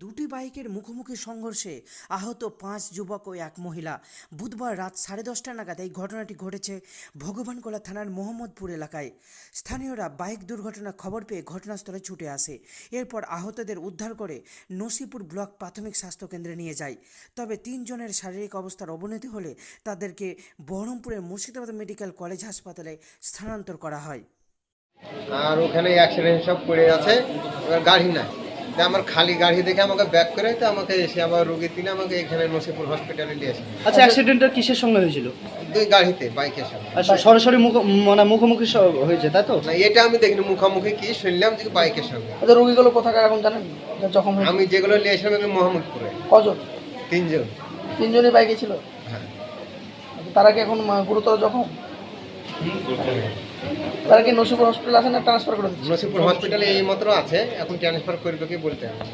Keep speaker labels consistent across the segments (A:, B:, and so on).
A: দুটি বাইকের মুখোমুখি সংঘর্ষে আহত পাঁচ যুবক ও এক মহিলা। বুধবার রাত সাড়ে দশটা নাগাদ এই ঘটনাটি ঘটেছে ভগবানগোলা থানার মোহাম্মদপুর এলাকায়। স্থানীয়রা বাইক দুর্ঘটনার খবর পেয়ে ঘটনাস্থলে ছুটে আসে। এরপর আহতদের উদ্ধার করে নসিপুর ব্লক প্রাথমিক স্বাস্থ্যকেন্দ্রে নিয়ে যায়। তবে তিনজনের শারীরিক অবস্থার অবনতি হলে তাদেরকে বহরমপুরের মুর্শিদাবাদ মেডিকেল কলেজ হাসপাতালে স্থানান্তর করা হয়।
B: আর ওখানে অ্যাক্সিডেন্ট সব পড়ে আছে গাড়ি নাই। আমার খালি গাড়ি দেখে আমাকে ব্যাক করে তো আমাকে এসে আবার রুগী তিনি আমাকে এখানে নসিপুর হসপিটালে নিয়ে আসে।
C: আচ্ছা অ্যাক্সিডেন্টটা কিসের সঙ্গে হয়েছিল?
B: দুই গাড়িতে বাইকের সাথে
C: আচ্ছা সরাসরি মুখ মানে মুখোমুখি স- হয়েছে তাই তো?
B: না এটা আমি দেখিনি মুখামুখি কি শুনলাম যে বাইকের সঙ্গে।
D: আচ্ছা রোগীগুলো কোথাকার এখন জানেন? যে জখম হয়েছে?
B: আমি যেগুলো নিয়ে আসলাম এগুলো মোহাম্মদপুরে।
D: কজন?
B: তিনজন।
D: তিনজনই বাইকে ছিল?
B: হ্যাঁ।
D: আচ্ছা, তারা কি এখন আহ, গুরুতর জখম? তারা কি নসিপুর হসপিটাল আছে না ট্রান্সফার করে দিচ্ছে?
B: নসিপুর হসপিটালে এই মাত্র আছে এখন ট্রান্সফার করবে কি বলতে হবে?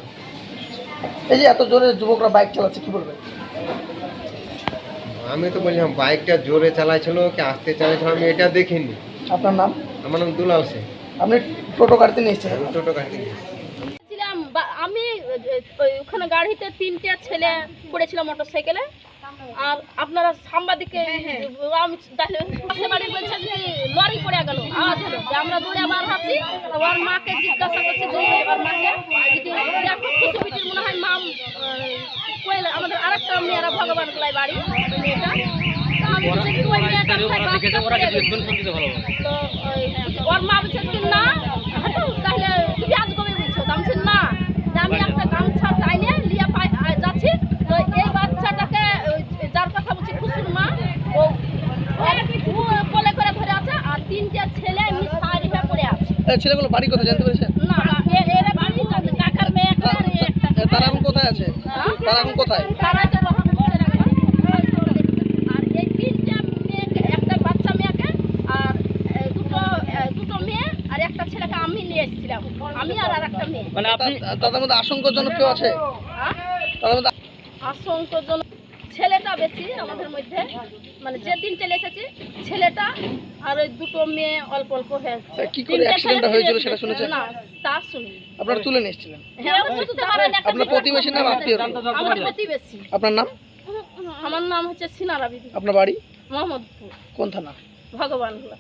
D: এই যে এত জোরে যুবকরা বাইক চালাচ্ছে কি বলবেন
B: আমি তো বললাম বাইকটা জোরে চালাইছিল কি আস্তে চালাইছিল আমি এটা দেখিনি।
D: আপনার নাম?
B: আমার নাম দুলাল সিং
D: আপনি টোটো গাড়িতে নিয়ে এসেছেন?
B: আমি টোটো গাড়িতে
E: আমি ওই ওখানে গাড়িতে তিনটে ছেলে পড়েছিল মোটর সাইকেলে আর আপনারা সাংবাদিককে আমি তাহলে পাশে বাড়ি বলছে যে লরি পড়ে গেল। আওয়াজ হলো। যে আমরা দৌড়ে আবার ভাবছি ওর মাকে জিজ্ঞাসা করছে যে ওর মাকে যদি দেখো কিছু পিটির মনে হয় মাম আমাদের আরেকটা মেয়েরা ভগবান গোলাই বাড়ি। মেয়েটা। তো আমি ওর মা বলছে কি না হাঁটো তাহলে তুমি আজ কবে বলছো তো আমি বলছি না যে আমি একটা গামছা চাইলে লিয়ে পাই আ, যাচ্ছি তো এই বাচ্চাটাকে ওই যার কথা বলছি খুশুর মা ও ও কোলে করে ধরে আছে আর তিনটে ছেলে এমনি সাইড হয়ে পড়ে আছে
D: ছেলেগুলো বাড়ি কোথায় জানতে পেরেছেন? তারা এখন কোথায় আছে?
E: হ্যাঁ?
D: তারা এখন কোথায়?
E: তারাই তো রহম করে রাখে। আর এই তিনটা একটা বাচ্চা মেয়েকে আর দুটো দুটো মেয়ে আর একটা ছেলেকে আমি নিয়ে এসেছিলাম। আমি আর আর একটা মেয়ে।
C: মানে আপনি
D: তাদের মধ্যে আশঙ্কাজনক কেউ আছে?
E: হ্যাঁ?
D: তাদের মধ্যে
E: আশঙ্কাজনক ছেলেটা বেশি আমাদের মধ্যে। মানে যে তিন চলে এসেছি ছেলেটা আর ওই দুটো মেয়ে অল্প অল্প হয়েছে
D: তা কি করে অ্যাক্সিডেন্টটা হয়েছিল সেটা শুনেছেন?
E: না তা শুনি
D: আপনারা তুলে নিয়েছিলেন
E: হ্যাঁ
D: আপনার প্রতিবেশী নাম আত্মীয়
E: আমরা প্রতিবেশী।
D: আপনার নাম?
E: আমার নাম হচ্ছে সিনারা বিবি।
D: আপনার বাড়ি?
E: মোহাম্মদপুর।
D: কোন থানা?
E: ভগবানগুলা।